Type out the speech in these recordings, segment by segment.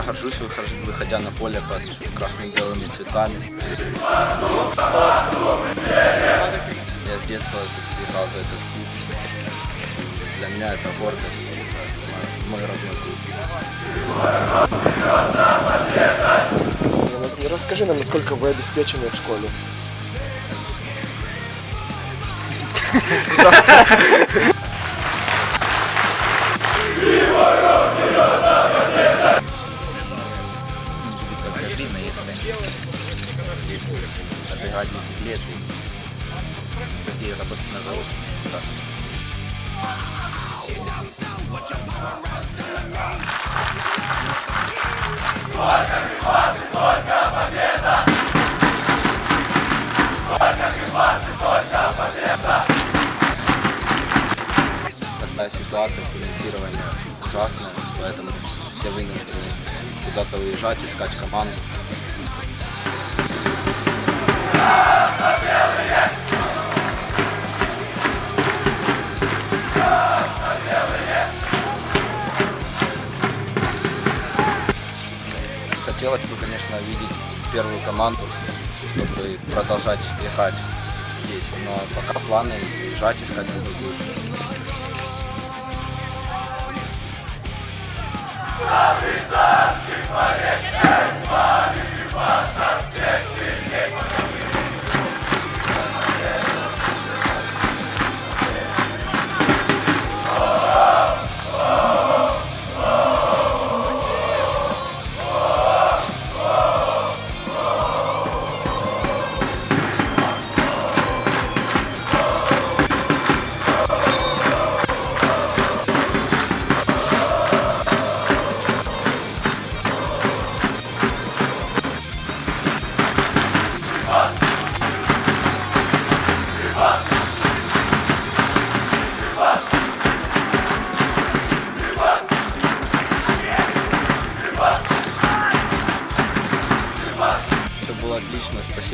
горжусь, выхожу- выходя на поле под красно-белыми цветами. Я с детства играл за этот клуб. Для меня это гордость, мой родной клуб. Расскажи нам, насколько вы обеспечены в школе. Будет лет и, и работать на заводе. Да. Такая ситуация финансирования ужасная, поэтому все вынуждены куда-то уезжать, искать команду. Хотелось бы, конечно, видеть первую команду, чтобы продолжать играть здесь. Но пока планы уезжать, искать другую. Все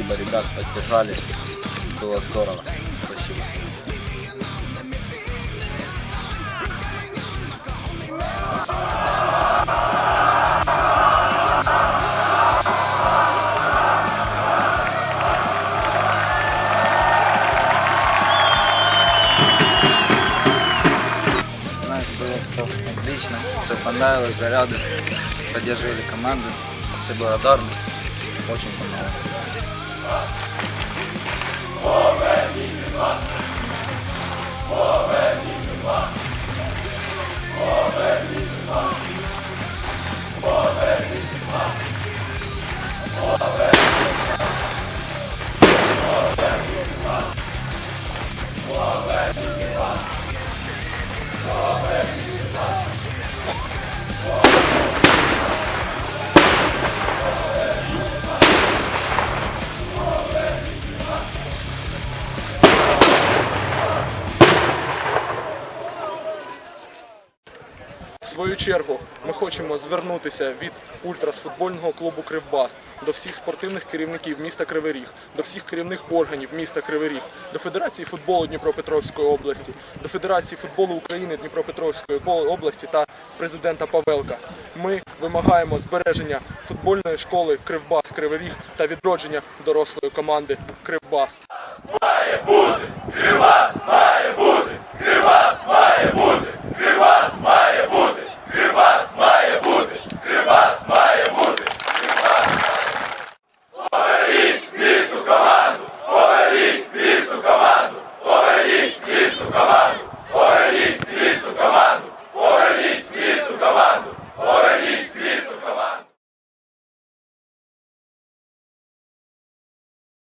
спасибо, ребят, поддержали. Было здорово. Спасибо. Отлично, все понравилось, заряды, поддерживали команду, все благодарны, очень понравилось. В свою чергу ми хочемо звернутися від ультрасфутбольного клубу Кривбас до всіх спортивних керівників міста Кривий Ріг, до всіх керівних органів міста Кривий Ріг, до Федерації футболу Дніпропетровської області, до Федерації футболу України Дніпропетровської області та президента Павелка. Ми вимагаємо збереження футбольної школи Кривбас Кривий Ріг та відродження дорослої команди Кривбас. Має бути!